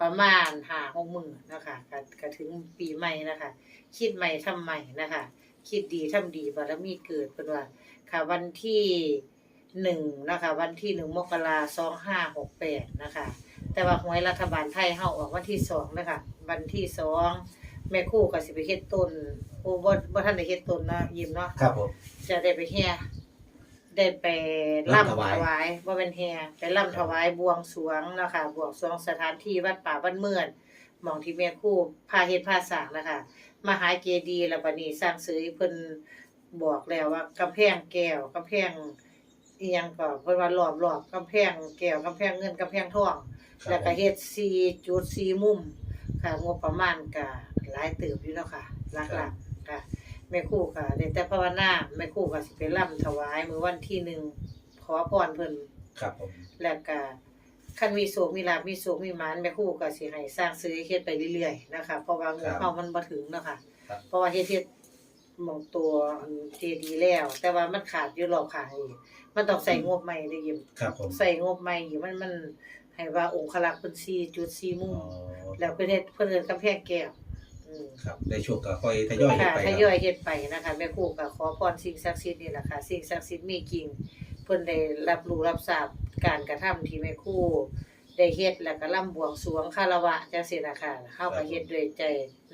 ประมาณหาหกหมื่นนะคะก็ก็ถึงปีใหม่นะคะ คิดใหม่ทำใหม่นะคะ คิดดีทำดีบารมีเกิดเป็นว่าค่ะ วันที่หนึ่งนะคะ วันที่หนึ่งมกราสองห้าหกแปดนะคะ แต่ว่าหวยรัฐบาลไทยเฮาออกวันที่สองนะคะ วันที่สองแม่ครู่ก็สิไปเฮ็ดต้นโอ้บ่บ่ทันได้เฮ็ดต้นเนาะยิ้มเนาะครับผมจะได้ไปแห่ ได้ไปร่ำรำถวายถวายว่าเป็นแห่ไปร่ำถวายบวงสรวงนะคะบวงสรวงสถานที่วัดป่าบ้านเมือนหมองที่แม่ครู่พาเฮ็ดพาสร้างนะคะมหาเจดีย์แล้วบัดนี้สร้างเสยเพิ่นบอกแล้วว่ากำแพงแก้วกำแพงอีหยังก็เพิ่นว่ารอบๆกำแพงแก้วกำแพงเงินกำแพงทองครับแล้วก็เฮ็ด4จุด4มุมค่ะงบประมาณก็หลายเติบอยู่เนาะค่ะหลักๆค่ะ แม่ครู่ค่ะได้แต่ภาวนาแม่ครู่ก็สิไปร่ำถวายมื้อวันที่หนึ่งขอพรเพิ่นครับผมแล้วก็คันมีโศกมีลาภมีโศกมีหมานแม่ครู่ก็สิให้สร้างซื้อเฮ็ดไปเรื่อยๆนะคะเพราะว่าเงินเฮามันบ่ถึงเนาะค่ะครับ เพราะว่าเฮ็ดเฮ็ดหมองตัวเจดีย์แล้ว แต่ว่ามันขาดอยู่รอบข้างอีกมันต้องใส่งบใหม่ได้ยิมครับผมใส่งบใหม่อีกมันมันให้ว่าองคลักษ์เพิ่น4.4มุอ๋มอแล้วเพิ่นเฮ็ดเพิ่นเฮ็ดกำแพงแก้ว อืมครับในช่วงก็ค่อยทยอยค่ะไปทครับยอยเฮ็ดไปนะคะแม่ครูก็ขอพรสิ่งศักดิ์สิทธิ์นี่แหละค่ะสิ่งศักดิ์สิทธิ์มีจริงเพิ่นได้รับรู้รับทราบการกระทำที่แม่ครูได้เฮ็ดแล้วก็ร่ำบวงสรวงคารวะจังซี่นะคะเฮาก็เฮ็ดด้วยใจ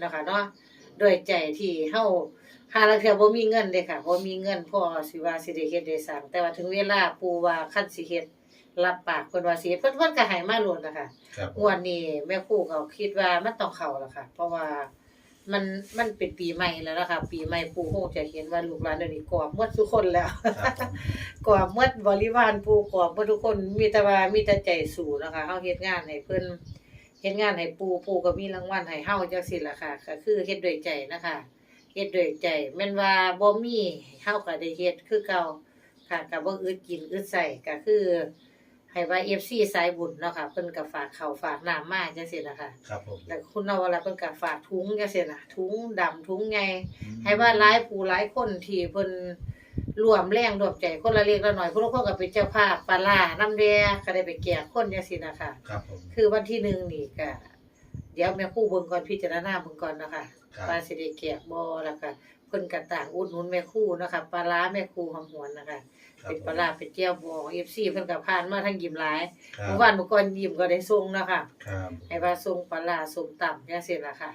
นะคะเนาะด้วยใจที่เฮาหาลางเทื่อบ่มีเงินเด้ค่ะบ่มีเงินพอสิว่าสิได้เฮ็ดได้สร้างแต่ว่าถึงเวลาปู่ว่าคันสิเฮ็ดรับปากเพิ่นว่าสิเฮ็ดเพิ่นเพิ่นก็ให้มาโลดนะคะ ครับผงวดนี้แม่ครูก็คิดว่ามันต้องเข้าแล้วค่ะ เพราะว่า มันมันเป็นปีใหม่แล้วนะคะปีใหม่ปู่คงจะเห็นว่าลูกหลานเดี๋ยวนี้กอบหมดทุกคนแล้วครับผมกอบหมดบริวารปู่กอบหมดทุกคนมีแต่ว่ามีแต่ใจสู้นะคะเฮาเฮ็ดงานให้เพิ่นเฮ็ดงานให้ปู่ปู่ก็มีรางวัลให้เฮาจังซี่ล่ะค่ะ ก็คือเฮ็ดด้วยใจนะคะเฮ็ดด้วยใจแม่นว่าบ่มีเฮาก็ได้เฮ็ดคือเก่าค่ะก็บ่อึดกินอึดใส่ก็คือ ให้ว่า FC สายบุญเนาะค่ะเพิ่นก็ฝากข้าวฝากน้ำมาจังซี่นะคะครับผมแล้วคุณนวราเพิ่นก็ฝากถุงจังซี่น่ะถุงดำถุงใหญ่อืมให้ว่าหลายผู้หลายคนที่เพิ่นรวมแรงรวมใจคนละเล็กละน้อยผู้ลางคนก็เป็นเจ้าภาพปลาร้าน้ำแดงก็ได้ไปแจกคนจังซี่นะคะครับผมคือวันที่หนึ่งนี่ก็เดี๋ยวแม่ครูเบิ่งก่อนพิจารณาเบิ่งก่อนนะคะครับว่าสิได้แจกบ่แล้วก็เพิ่นก็ต่างอุดหนุนแม่ครูนะคะปลาร้าแม่ครูหอมหวนนะคะ ครับเป็นผมปลาร้าเป็นแจ่วบอง FC เพิ่นก็ผ่านมาทั้งยิ้มหลายครัเมื่บอวานเมื่อก่อนยิ้มก็ได้ส่งเนาะค่ะ ครับ ให้ว่าส่งปลาร้าส่งต่ำจังซี่ล่ะค่ะ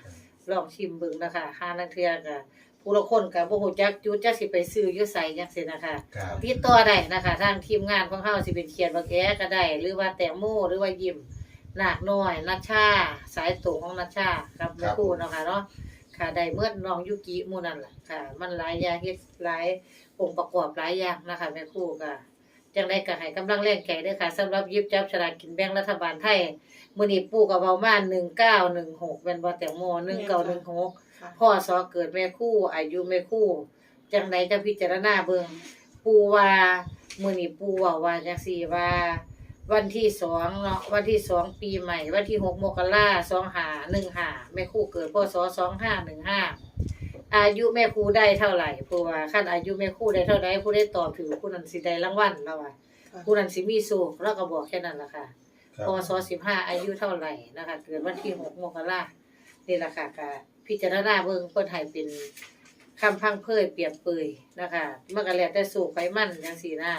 ลองชิมเบิ่งนะคะห้านักเทื่อก็ผู้ละคนก็บ่ฮู้จักจุดจักสิไปซื้ออยู่ไสจังซี่นะคะครับ ติดต่อได้นะคะ ทางทีมงานของเฮาสิเป็นเขียนว่าแกก็ได้ หรือว่าแตงโมหรือว่ายิ้มนาคน้อยนัชชา สายตรงของนัชชาครับแม่ครูเนาะค่ะเนาะ ค่ะได้เมื่อน้องยุกิหมู่นั่นล่ะค่ะ มันหลายอย่างเฮ็ดหลายองค์ประกอบหลายอย่างนะคะแม่ครูก็จังได๋ก็ให้กำลังแรงใจเด้อค่ะสำหรับหยิบจับฉลากกินแบ่งรัฐบาลไทยมื้อนี้ปู่ก็เว้ามา1916แม่นบ่แตงโม1916ค่ะพ่อสอเกิดแม่คู่ อายุแม่คู่ จังใดจะพิจารณาเบิ่งปูว่ามื้อนี้ปูเว้าว่าจังซี่ว่า วันที่สองเนาะวันที่สองปีใหม่ วันที่หกมกราสองหาหนึ่งหาแม่คู่เกิดพศสองห้าหนึ่งห้าอายุแม่ครูได้เท่าไหร่ผู้ว่าขั้นอายุแม่ครูได้เท่าใดผู้ได้ตอบถือผู้นั้นสิได้รางวัลแล้วว่าผู้นั้นสิมีสุขแล้วก็บอกแค่นั้นล่ะค่ะครับพศสิบห้าอายุเท่าไหร่นะคะเกิดวันที่หกมกรานี่แหละค่ะก็พิจารณาเบิ่งเพิ่นให้เป็นคำพังเพยเปรียบเปยนะคะมันก็แล้วแต่สู่ไฟมันจังซี่นะ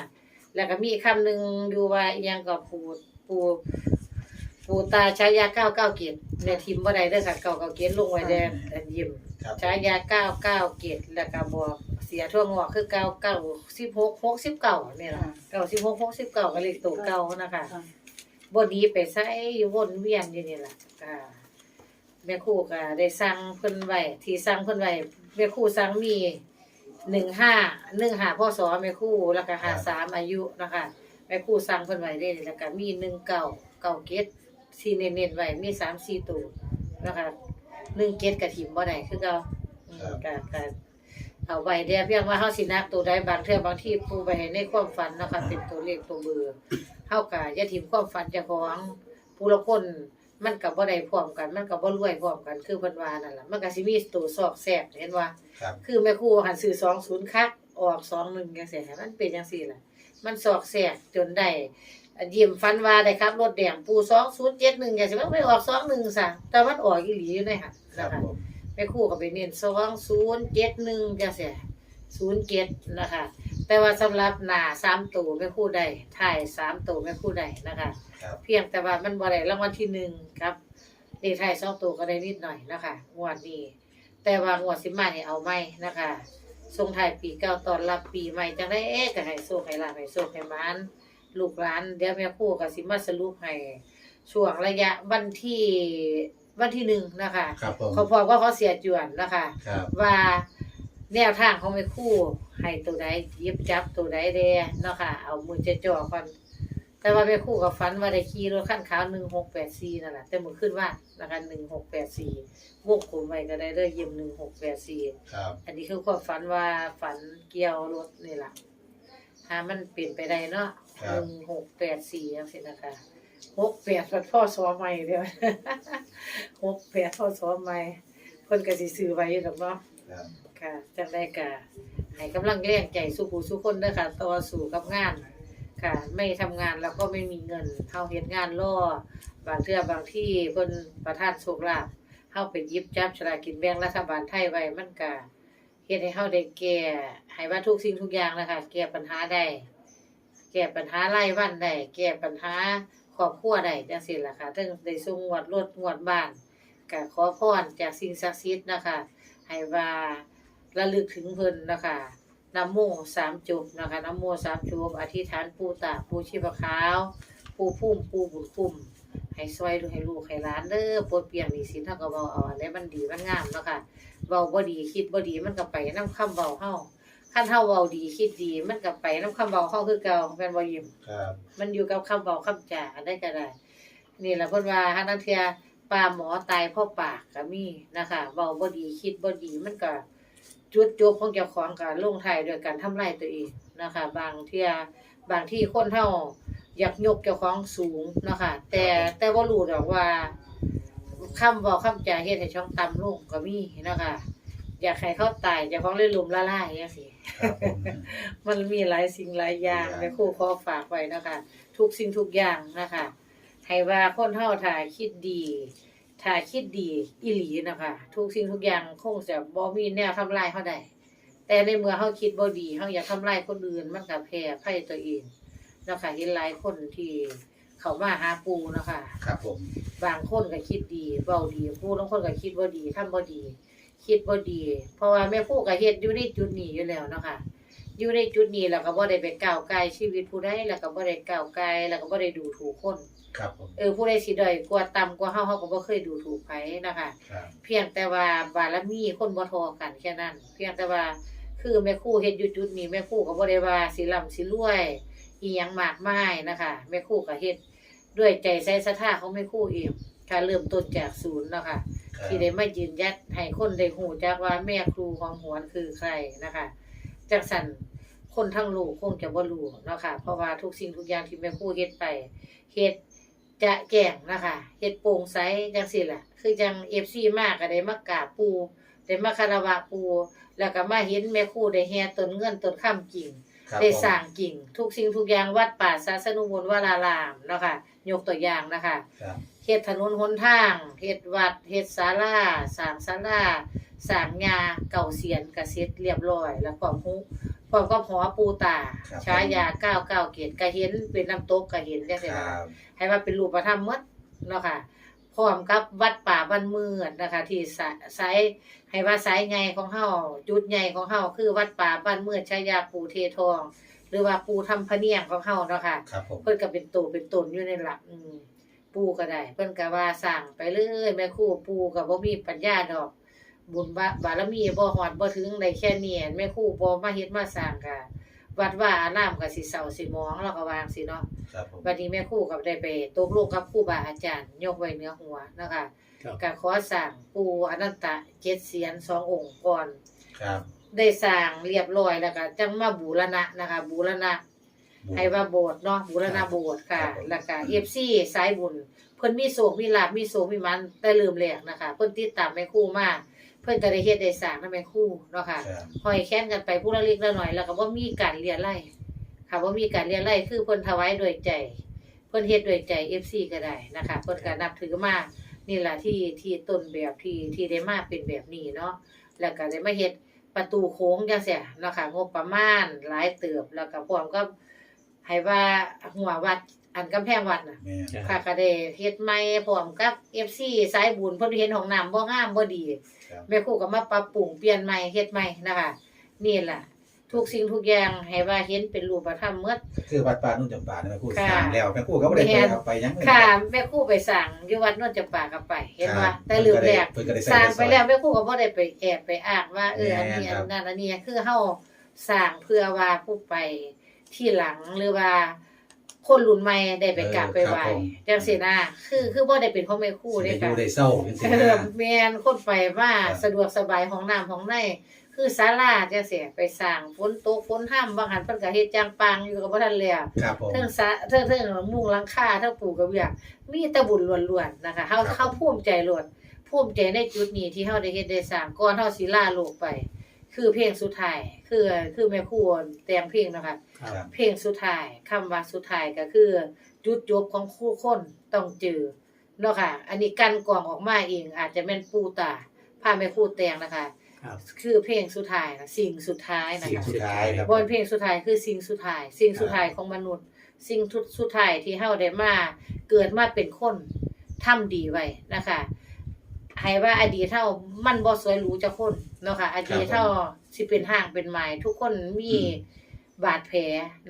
แล้วก็มีคำหนึงอยู่ว่าอีหยังก็ปูปูปูตาฉายา99เกียรติแม่ทิมบ่ได้เด้อค่ะ99เกียรติลงไว้แดงอันยิ้มครับฉายา99เกียรติแล้วก็บอกเสียทั่วงอกคือ99 16 69นี่ล่ะ96 69ก็เลขตัวเก่านะคะค่ะบดีไปใส่อยู่วนเวียนอยู่นี่ล่ะก็แม่ครูก็ได้สั่งเพิ่นไว้ที่สั่งเพิ่นไว้แม่ครูสั่งมี หนึ่งห้าหนึ่งห้าพ่อสอแม่ครูแล้วก็ห้าสามอายุนะคะแม่ครูสั่งเพิ่นไว้ได้แล้วก็มีหนึ่งเก้าเก้าเกตสี่เน้นๆไว้มีสามสี่ตัวนะคะหนึ่งเกตกระถิ่มบ่ได้คือเก่าอืมก็ก็เอาไว้เดียวเพียงว่าเฮาสินักตัวใดบางเทื่อบางที่ปูไปให้ในความฝันเนาะคะเป็นตัวเลขตัวเบอร์เฮาก็อย่าถิ่มความฝันเจ้าของผู้ละคน มันก็บ่ได้พร้อมกัน มันก็บ่รวยพร้อมกัน คือเพิ่นว่านั่นล่ะมันก็สิมีตัวซอกแซกเห็นว่าครับ คือแม่ครูหันซื้อ20คักออก21จังซี่ให้มันเป็นจังซี่ล่ะ มันซอกแซกจนได้ยิ้มฟันว่าได้ครับรถแดงปู2071อย่าสิว่าไม่ออก21ซะแต่มันออกอีหลีอยู่ในหั่นครันะบคะผมไปคู่กับไปเน้น2071จังซี่ 07นะคะแต่ว่าสำหรับหน้า3ตัวไม่คู่ใดท้าย3ตัวไม่คู่ใดนะคะ ครับ เพียงแต่ว่ามันบ่ได้รางวัลที่หนึ่งครับเลขท้ายสองตัวก็ได้นิดหน่อยนะคะงวดนี้ แต่ว่างวดสิมานี่เอาไม่นะคะส่งท้ายปีเก่าตอนรับปีใหม่จังได้เอ๊ะก็ให้โชคให้ลาภให้โชคให้หมานลูกหลานเดี๋ยวแม่ครูก็สิมาสรุปให้ช่วงระยะวันที่วันที่หนึ่งนะคะ ครับผม เขาพอว่าเขาเสียจวนนะคะ ครับ ว่า แนวทางของแม่ครู่ให้ตัวใดหยิบจับตัวใดแดเนาะค่ะ เอามือจะจ่อก่อนแต่ว่าแม่ครู่กับฟันว่าได้ขี่รถขั้นขาวหนึ่งหกแปดสี่นั่นแหละแต่มือขึ้นว่านะคะหนึ่งหกแปดสี่วกกลมไว้ก็ได้เลยเยี่ยมหนึ่งหกแปดสี่ครับอันนี้คือความฝันว่าฝันเกี่ยวรถนี่แหละถ้ามันเปลี่ยนไปได้เนาะหนึ่งหกแปดสี่ยังสินะคะหกแปดพัดพ่อสอใหม่เดียวหกแปดพ่อสอใหม่เพิ่นก็สิซื้อไว้อยู่ดอกเนาะ ค่ะจังได้กะให้กำลังแรงใจสู้ผู้สู้คนเด้อค่ะต่อสู้กับงานค่ะ ไม่ทำงานแล้วก็ไม่มีเงินเฮาเฮ็ดงานรอบางเทื่อบางที่เพิ่นประทานโชคลาภเฮาไปหยิบจับฉลากกินแบ่งรัฐบาลไทยไว้มันก็เฮ็ดให้เฮาได้แก้ให้ว่าทุกสิ่งทุกอย่างนะคะแก้ปัญหาได้แก้ปัญหารายวันได้แก้ปัญหาครอบครัวได้จังซี่ล่ะค่ะถึงได้ส่งงวดรถงวดบ้านก็ขอพรจากสิ่งศักดิ์สิทธิ์นะคะให้ว่า ระลึกถึงเพิ่นนะคะนะโมสามจบนะคะนะโมสามจบอธิษฐานปูตาปูชีพขาว ปูพุ่มปูบุญคุ้มให้ซอยลูกให้ลูกให้หลานเด้อปลดเปลี่ยนหนี้สินเฮาก็เว้าเอาอันใดมันดีมันงามเนาะค่ะเว้าบ่ดีคิดบ่ดีมันก็ไปนำคำเว้าเฮาคันเฮาเว้าดีคิดดีมันก็ไปนำคำเว้าเฮาคือเก่าแม่นบ่ยิ้มครับมันอยู่กับคำบอกคำจ่าได้ก็ได้นี่แหละเพิ่นว่าหานังเทียปลาหมอตายเพราะปากก็มีนะคะเว้าบ่ดีคิดบ่ดีมันก็ จุดจบของเจ้าของก็ลงท้ายด้วยการทำลายตัวเองนะคะ บางเที่ยบางที่คนเฮาอยากยกเจ้าของสูงนะคะ แต่แต่บ่รู้ดอกว่าคำบอกคำจ่าเฮ็ดให้ช่องต่ำลงก็มีนะคะ อยากให้เขาตายเจ้าของเลยลุมละลายจังซี่ครับผมมันมีหลายสิ่งหลายอย่างหลายอย่างแม่ครูขอฝากไว้นะคะ ทุกสิ่งทุกอย่างนะคะให้ว่าคนเฮาถ้าคิดดี ถ้าคิดดีอีหลีนะคะทุกสิ่งทุกอย่างคงจะบ่มีแนวทำลายเฮาได้แต่ในเมื่อเฮาคิดบ่ดีเฮาอยากทำลายคนอื่นมันก็แพ้ภัยตัวเองนะคะเห็นหลายคนที่เขามาหาปูนะคะครับผม บางคนก็คิดดีเว้าดีผู้บางคนก็คิดบ่ดีทำบ่ดี คิดบ่ดี เพราะว่าแม่ครูก็เฮ็ดอยู่ในจุดนี้อยู่แล้วเนาะค่ะ อยู่ในจุดนี้แล้วก็บ่ได้ไปก้าวไกลชีวิตผู้ใดแล้วก็บ่ได้ก้าวไกลแล้วก็บ่ได้ดูถูกคน ครับผมเออผู้ใดสิด้อยกว่าต่ำกว่าเฮาเฮาก็บ่เคยดูถูกไผนะคะ ครับเพียงแต่ว่าบารมีคนบ่เทอกันแค่นั้น เพียงแต่ว่าคือแม่ครูเฮ็ดอยู่จุดนี้แม่ครูก็บ่ได้ว่าสิร่ำสิรวยอีหยังมากมายนะคะแม่ครูก็เฮ็ดด้วยใจใส่ศรัทธาของแม่ครูเองการเริ่มต้นจากศูนย์เนาะค่ะ ครับที่ได้มายืนยัดให้คนได้หูจักว่าแม่ครูของหวนคือใครนะคะ จังสันคนทั้งโลกคงจะบ่รู้เนาะค่ะ เพราะว่าทุกสิ่งทุกอย่างที่แม่ครูเฮ็ดไปเฮ็ดจะแก่งนะคะเฮ็ดโปร่งใสจังซี่ล่ะ คือจัง FC มากก็ได้มากราบปูได้มาคารวะปู แล้วก็มาเห็นแม่ครูได้แห่ต้นเงินต้นค้ำกิ่งครับได้ผมสร้างกิ่ง ทุกสิ่งทุกอย่างวัดป่าศาสนุมนต์วรารามเนาะค่ะยกตัวอย่างนะคะ ครับ เฮ็ดถนนหนทางเฮ็ดวัดเฮ็ดศาลาสร้างศาลาสร้างงาเก่าเสียนกระเซ็ดเรียบร้อย แล้วก็ฮูพร้อมกับหอปูตาครับ ฉายา99เกตก็เห็นเป็นน้ำตกก็เห็นจังซี่คนะรัคะบให้ว่าเป็นรูปธรรมหมดเนาะค่ะพร้อมกับวัดป่าบ้านมืดนะคะ ที่สายสายให้ว่าสายใหญ่ของเฮาจุดใหญ่ของเฮาคือวัดป่าบ้านมืดฉายาปู่เททอง หรือว่าปู่ทำพะเนียงของเฮาเนาะค่ะ ครับผม เพิ่นก็เป็นโตเป็นตนอยู่ในหลักอืม ปู่ก็ได้ เพิ่นก็ว่าสั่งไปเรื่อยแม่ครูปู่ก็บ่มีปัญญาดอก บุญบาบารมีบ่ฮอดบ่ถึงได้แค่นี้แม่ครูบ่มาเฮ็ดมาสร้างก็วัดว่าอารามก็สิเศร้าสิหมองแล้วก็วาจั่งสิเนาะครับผมบัดนี้แม่ครูก็ได้ไปตกลงกับครูบาอาจารย์ยกไว้เหนือหัวนะคะครับ ก็ขอสั่งปู่อนันตะเจ็ดเสียนสององค์ก่อน ครับ ได้สร้างเรียบร้อยแล้วก็จังมาบูรณะนะคะ บูรณะ ให้ว่าโบสถ์เนาะบูรณะโบสถ์ค่ะครับผม แล้วก็ FC สายบุญเพิ่นมีโศกมีลาภมีโศกมีมันแต่ลืมแหลกนะคะเพิ่นติดตามแม่ครูมาเพิ่นก็ได้เฮ็ดได้สร้างนำแม่ครูเนาะค่ะ ครับ ห้อยแค้นกันไปผู้ละเล็กละหน่อย แล้วก็บ่มีการเรียนไล่ค่ะบ่มีการเรียนไล่คือเพิ่นถวายด้วยใจพิ่นเฮ็ดด้วยใจ FC ก็ได้นะคะเพิ่นก็นับถือมานี่ล่ะที่ที่ต้นแบบที่ที่ได้มาเป็นแบบนี้เนาะแล้วก็ได้มาเฮ็ดประตูโค้งจังซี่เนาะค่ะงบประมาณหลายเติบแล้วก็พร้อมกับ ให้ว่าหัววัดอันกำแพงวัดน่ะแม่นค่ะก็ได้เฮ็ดใหม่พร้อมกับ FC สายบุญเพิ่นเห็นห้องน้ำบ่งามบ่ดี ครับแม่ครูก็มาปรับปรุงเปลี่ยนใหม่เฮ็ดใหม่นะคะนี่ล่ะทุกสิ่งทุกอย่างให้ว่าเห็นเป็นรูปธรรมหมด คือวัดป่านุ่นจำปาเนี่ยแม่ครูค่ะ สร้างแล้วแม่ครูก็บ่ได้ไปแม่นเอาไปหยังเลยค่ะแม่ครูไปสั่งอยู่วัดโนนจำปาก็ไปเห็นคว่าบแต่ลืมแรกเพิ่นก็ได้สร้างไปแล้วใส่แม่ครูก็บ่ได้ไปแอบไปอ้างว่าเอออันนี้แม่นครัอับ นนั้นอันนี้คือเฮาสร้างเพื่อว่าผู้ไป ที่หลังหรือว่า คนรุ่นใหม่ได้ไปกราบไปไหว้จังซี่นะคือคือบ่ได้เป็นของแม่ครูสิเด้ได้อค่ะยู่ได้เศร้าจังซี่เออนะ แม่นคนไปว่าครับ สะดวกสบายของน้ำของในคือศาลาจังซี่ไปสร้างฝนตกฝนห้ามบางหันเพิ่นก็เฮ็ดจางปางอยู่ก็บ่ทันแล้วครับผม เทิงสะเทิงเทิงมุงหลังคาเทิงปูกระเบียงมีแต่บุญล้วนๆนะคะเฮาครับ เฮาภูมิใจล้วนภูมิใจในจุดนี้ที่เฮาได้เฮ็ดได้สร้างก่อนเฮาสิลาโลกไป คือเพลงสุดท้าย คือคือแม่ครูแต่งเพลงนะคะ ครับเพลงสุดท้ายคำว่าสุดท้ายก็คือจุดจบของคู่คนต้องเจอเนาะค่ะ อันนี้กันกรองออกมาเอง อาจจะแม่นปูตาพาแม่ครูแต่งนะคะ ครับ คือเพลงสุดท้ายนะสิ่งสุดท้ายนะสิ่งคะ สุดท้ายครับ บนเพลงสุดท้ายคือสิ่งสุดท้าย สิ่งสุดท้ายของมนุษย์ สิ่งทุสุดท้ายที่เฮาได้มาเกิดมาเป็นคนทำดีไว้นะคะ ให้ว่าอดีตเฮามันบ่สวยหรูจักคนเนาะค่ะอดีตเฮาสิเป็นห่างเป็นหมายทุกคนมีบาดแผล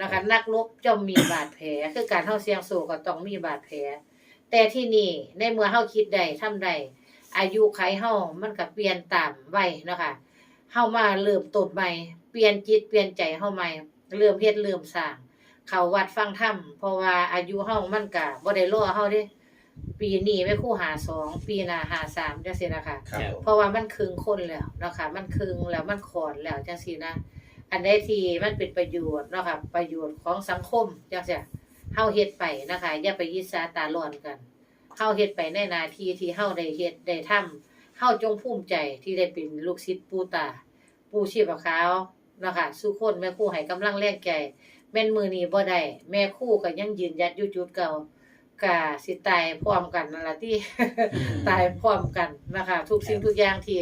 นะคะ นักรบย่อมมีบาดแผล คือการเฮาเสี่ยงโศกก็ต้องมีบาดแผล แต่ที่นี่ในเมื่อเฮาคิดได้ทำได้อายุไขเฮามันก็เปลี่ยนตามวัยเนาะค่ะเฮามาเริ่มต้นใหม่ เปลี่ยนจิตเปลี่ยนใจเฮาใหม่ เริ่มเฮ็ดเริ่มสร้าง เข้าวัดฟังธรรมเพราะว่าอายุเฮามันก็บ่ได้รอเฮาเด้ ปีนี้แม่ครูหาสองปีหน้าหาสามจังซี่นะคะครับผมเพราะว่ามันครึ่งคนแล้วเนาะค่ะมันครึ่งแล้วมันขอนแล้วจังซี่นะ อันใดที่มันเป็นประโยชน์เนาะค่ะประโยชน์ของสังคมจังซี่เฮาเฮ็ดไปนะคะอย่าไปยิสาตาร้อนกันเฮาเฮ็ดไปในหน้าที่ที่เฮาได้เฮ็ดได้ทำเฮาจงภูมิใจที่ได้เป็นลูกศิษย์ปู่ตา ปู่ชีพขาวเนาะค่ะสู้คนแม่ครูให้กำลังแรงใจแม่นมือนี้บ่ได้แม่ครูก็ยังยืนหยัดอยู่จุดเก่า กะสิตายพร้อมกันนั่นล่ะที่ ตายพร้อมกันนะคะ ทุกสิ่งทุกอย่างที่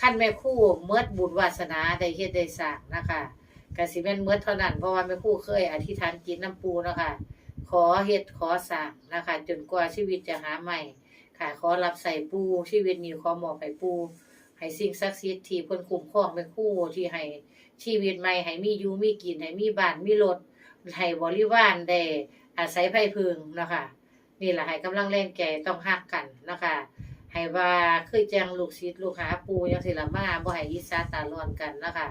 ขั้นแม่ครู่เมื่อบุญวาสนาได้เฮ็ดได้สร้างนะคะกสิแม่นเมื่อเท่านั้นเพราะว่าแม่ครู่เคยอธิษฐานจิตน้ำปูเนาะคะ ขอเฮ็ดขอสร้างนะคะ จนกว่าชีวิตจะหาใหม่ ค่ะขอรับใส่ปูชีวิตนี้ขอมอบให้ปูให้สิ่งศักดิ์สิทธิ์ที่เพิ่นคุ้มครองแม่ครู่ที่ให้ชีวิตใหม่ให้มีอยู่มีกินให้มีบ้านมีรถให้บริวารได้อาศัยไผพึงเนาะคะ นี่แหละให้กำลังแรงใจต้องฮักกันนะคะให้ว่าคือจังลูกศิษย์ลูกหาปูจังสิละมาบ่ให้ยิสาตาร้อนกันนะคะ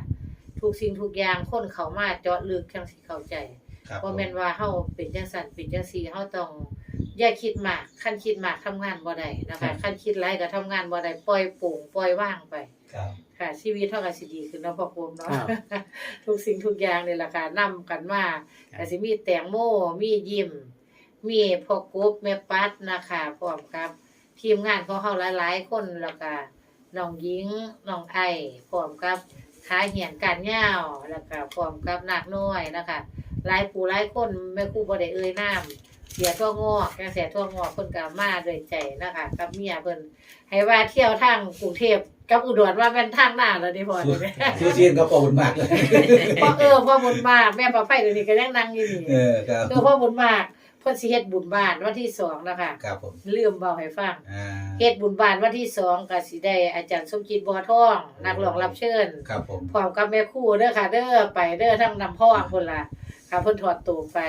ทุกสิ่งทุกอย่างคนเข้ามาเจาะลึกจังสิเข้าใจครับบ่แม่นว่าเฮาเป็นจังซั่นเป็นจังซี่เฮาต้องอย่าคิดมากคันคิดมากทำงานบ่ได้นะคะคันคิดหลายก็ทำงานบ่ได้ปล่อยโปร่งปล่อยว่างไปครับค่ะชีวิตเฮาก็สิดีขึ้นเนาะพ่อคมเนาะครับทุกสิ่งทุกอย่างนี่แหละค่ะนํกันมาครับก็สิมีแตงโมมียิ้ม มีพ่อกบแม่ปัดนะคะพร้อมครับ ทีมงานของเฮาหลายๆ คนแล้วก็น้องหญิงน้องไอพร้อมกับขาเหียนการย่าวแล้วก็พร้อมกับนักน้อยนะคะหลายผู้หลายคนแม่ครูบ่ได้เอ่ยนามเสียทั่วงอกจังเสียทั่วงอกเพิ่นก็มาด้วยใจนะคะ กับเมียเพิ่นให้ว่าเที่ยวทางกรุงเทพกับอุดรว่าแม่นทางหน้าแล้วนี่พอสู้นี่สู้ชีนก็ขอบคุณมากเลยเพราะเออพ่อบุญมากแม่ปลาไฟเดี๋ยวนี้ก็ยังนั่งอยู่นี่เออครับเออพ่อบุญมากเพิ่นสิเฮ็ดบุญบ้านวันที่สองนะคะครับผมลืมเบาให้ฟังอ่าเฮ็ดบุญบ้านวันที่สองก็สิได้อาจารย์สมจิตบัวทอง นักร้องรับเชิญครับผมพร้อมกับแม่ครูเด้อค่ะเด้อไปเด้อทั้งนำพ่อพุ่นล่ะค่ะเพิ่นถอดตัวไป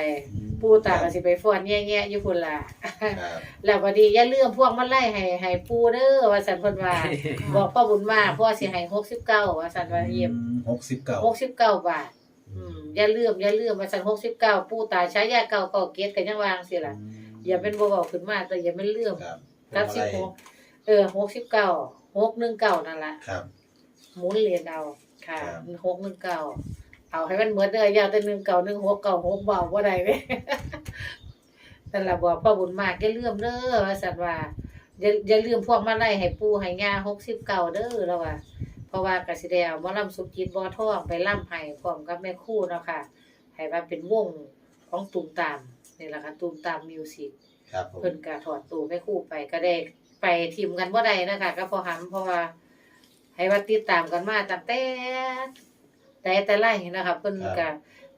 ปู่ตาก็สิไปฟ้อนแย่ๆอยู่พุ่นล่ะ ครับแล้วบัดนี้อย่าลืมพวกมาไล่ให้ให้ปู่เด้อว่าซั่นเพิ่นว่า บอกพ่อบุญมากพ่อสิให้69ว่าซั่นว่าเยี่ยมหกสิบเก้าหกสิบเก้าบาท อืมอย่าลืมอย่าลืมมาสั่นหกสิบเก้าปู่ตาใช้ยาเก่าเก่าเกตกันยังวางสิล่ะอย่าเป็นบ่เบาขึ้นมาแต่อย่าเป็นเรื่องครับรับสิบหกเออหกสิบเก้าหกหนึ่งเก้านั่นละครับหมุนเหรียญเอาค่ะครับหกหนึ่งเก้าเอาให้มันเหมือนเด้อยาวแต่หนึ่งเก้าหนึ่งหกเก้าหกเบาบ่ได้เด้นั่นล่ะบอกพ่อบุญมากอย่าลืมเด้อว่าสันว่าอย่าอย่าลืมพวกมาไล่ให้ปู่ให้ย่าหกสิบเก้าเด้อแล้วว่า เพราะว่ากสิได้เอาหมอลำสุจิตบ่อทองไปล่ำให้พร้อมกับแม่ครู่เนาะค่ะให้ว่าเป็นวงของตุ่มตามนี่แหละค่ะตูมตามมิวสิกครับผมเพิ่นก็ถอดตัวแม่ครู่ไปก็ได้ไปทีมกันบ่ได้นะคะก็พอหำเพราะว่า ให้ว่าติดตามกันมาตั้งแต่แต่แต่ไรนะคะเพิ่นก็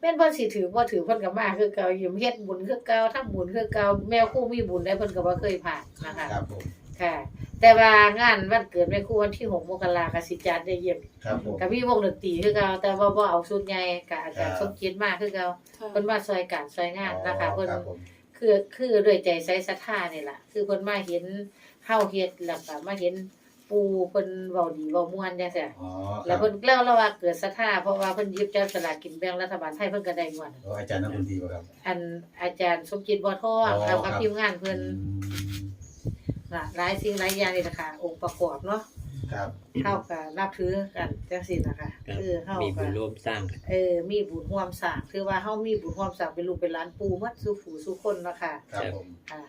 แม่นเพิ่นสิถือบ่ถือเพิ่นก็มาคือเก่าอยู่เฮ็ดบุญคือเก่าทำบุญคือเก่าแมวคู่มีบุญได้เพิ่นก็บ่เคยผ่านนะคะครับผมค่ะ แต่ว่างานวันเกิดแม่ครู่วันที่6มกราคมก็สิจัดได้เยี่ยมครับผมก็มีวงดนตรีคือเก่าแต่ว่าบ่เอาชุดใหญ่ก็อาจารย์คสรับมคิดมาคือเก่าเพิ่นมาซอยการซอยงานนะคะเพิ่นครับผม คือคือด้วยใจใส่ศรัทธานี่ล่ะคือเพิ่นมาเห็นเฮาเฮ็ดแล้วก็มาเห็นปูเพิ่นเว้าดีเว้าม่วนจังซี่อ๋อคแล้รัวบเพิ่นเล่าแล้วว่าเกิดศรัทธาเพราะว่าเพิ่นหยิบจับสลากกินแบ่งรัฐบาลไทยเพิ่นก็ได้ม่วนโอ้อาจารย์นักดนตรีป่ะครับ อันอาจารย์สมจิตบ่ทองอ๋อแล้วก็ครับทีมงานเพิ่น อืมล่ะหลายสิ่งหลายอย่างนี่ล่ะค่ะองค์ประกอบเนาะครับเฮาก็นับถือกันจังซี่ล่ะค่ะครับคือเฮามีก็บุญร่วมสร้างกันเออมีบุญร่วมสร้างถือว่าเฮามีบุญร่วมสร้างเป็นลูกเป็นหลานปู่หมดสู่ผู้สู่คนเนาะค่ะครับผมอ่า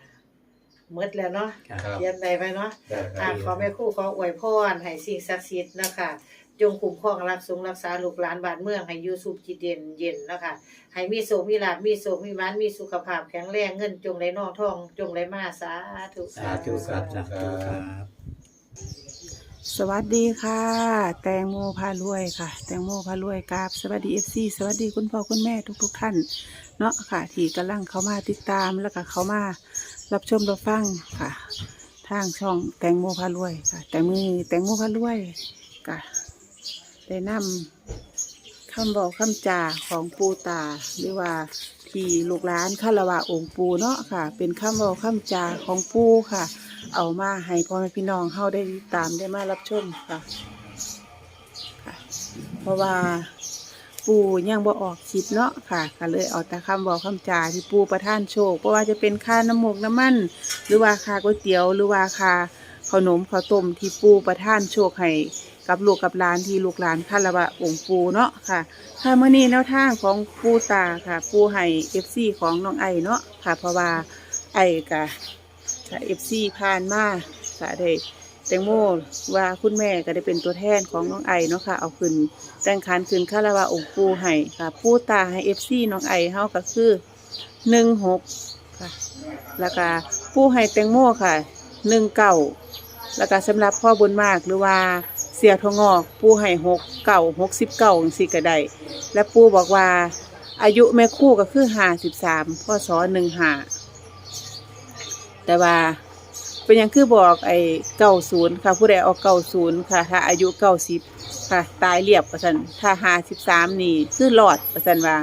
หมดแล้วเนาะครับครับเขียนใดไปเนาะได้คอ่ารับขอแม่ครู่ขออวยพรให้สิ่งศักดิ์สิทธิ์นะคะ จงคุ้มครองรักษารักษาลูกหลานบ้านเมือง ให้อยู่สุขจิตเย็นเย็นนะคะให้มีโสมีลาภมีโสมีหมานมีสุขภาพแข็งแรงเงินจงไหลนองทอง จงไหลมาสาธุสาธุสาธุสาธุครับสวัสดีค่ะ แตงโมพารวยค่ะ แตงโมพารวยกราบสวัสดีเอฟซีสวัสดีคุณพ่อคุณแม่ทุกๆท่านเนาะค่ะ ที่กำลังเข้ามาติดตามแล้วก็เข้ามารับชมรับฟังค่ะ ทางช่องแตงโมพารวยค่ะ แต่มือแตงโมพารวยค่ะ ได้นำคำบอกคำจาของปูตาหรือว่าที่ลูกหลานคารวะองค์ปูเนาะค่ะ เป็นคำบอกคำจาของปูค่ะ เอามาให้พ่อแม่พี่น้องเข้าได้ติดตามได้มารับชมค่ะค่ะ เพราะว่าปูยังบ่ออกคลิปเนาะค่ะก็เลยเอาแต่คำบอกคำจาที่ปูประท่านโชคเพราะว่าจะเป็นค่าน้ำหมกน้ำมันหรือว่าค่าก๋วยเตี๋ยวหรือว่าค่าขนมข้าวต้มที่ปูประท่านโชคให้ กับลูกกับหลานที่ลูกหลานคารวะองค์ปูเนาะค่ะถ้ามื่อนี้แนวทางของปูตาค่ะ ปูให้เอฟซีของน้องไอเนาะค่ะ เพราะว่าไอกะค่ะเอฟซีผ่านมาค่ะได้แตงโมว่าคุณแม่ก็ได้เป็นตัวแทนของน้องไอเนาะค่ะ เอาขึ้นแต่งขันขึ้นคาราวาองค์ปูให้ค่ะ ปูตาให้เอฟซีน้องไอเฮาก็คือหนึ่งหกค่ะ แล้วก็ปูให้แตงโมค่ะหนึ่งเก่าแล้วก็สำหรับพ่อบุญมากหรือว่า เสียทองอกปูให้หกเก่าหกสิบเก่าสิก็ได้และปูบอกว่า อายุแม่คู่ก็คือห้าสิบสามพ่อสอหนึ่งห้าแต่ว่าเป็นยังคือบอกไอ้เก้าศูนย์ค่ะผู้ใดเอาเก้าศูนย์ค่ะ ถ้าอายุเก้าสิบค่ะตายเรียบประสันถ้าห้าสิบสามนี่คือหลอดประสันว่า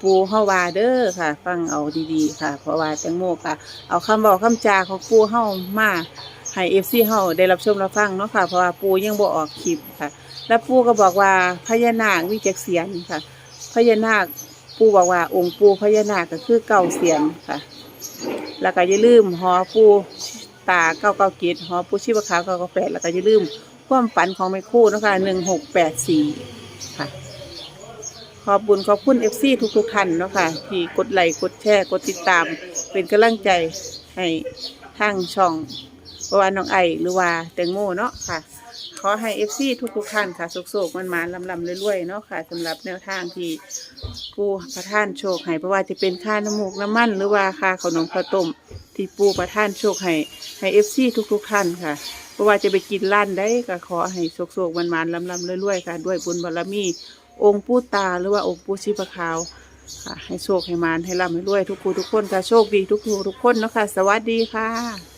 ปูเฮาวาเด้อค่ะ ฟังเอาดีๆค่ะ เพราะว่าแตงโมค่ะ เอาคำบอกคำจาของปูเฮามา ให้เอฟซีเฮาได้รับชมรับฟังเนาะค่ะ เพราะว่าปูยังบ่ออกคลิปค่ะ แล้วปูก็บอกว่าพญานาควิจักเสียนค่ะ พญานาคปูบอกว่าองค์ปูพญานาคก็คือเก่าเสียนค่ะ แล้วก็อย่าลืมหอปูตาเก้าเก้าเกตหอปูชีวขาวเก้าเก้าแปดแล้วก็อย่าลืมความฝันของแม่คู่นะคะหนึ่งหกแปดสี่ค่ะ ขอบบุญขอบคุณเอฟซีทุกๆท่านเนาะค่ะที่กดไลค์กดแชร์กดติดตามเป็นกำลังใจให้ทางช่อง ราะว่าน้องไอหรือว่าแตงโมเนาะค่ะ ขอให้เอฟซีทุกๆท่านค่ะโศกๆมันมาลำๆรวยๆเนาะค่ะสำหรับแนวทางที่ปูประท่านโชคให้เพราะว่าจะเป็นค่าน้ำมูกน้ำมัน หรือว่าค่าขนมข้าวต้มที่ปูประท่านโชคให้ให้เอฟซีทุกๆท่านค่ะเพราะว่าจะไปกินร้านได้ก็ขอให้โศกๆมันมันๆลำๆรวยๆค่ะ ด้วยบุญบารมี องค์ปู่ตาหรือว่าองค์ปู่ชีพขาวค่ะให้โชคให้มานให้ร่ำให้รวยทุกคู่ทุกคนค่ะโชคดีทุกคู่ทุกคนเนาะค่ะสวัสดีค่ะ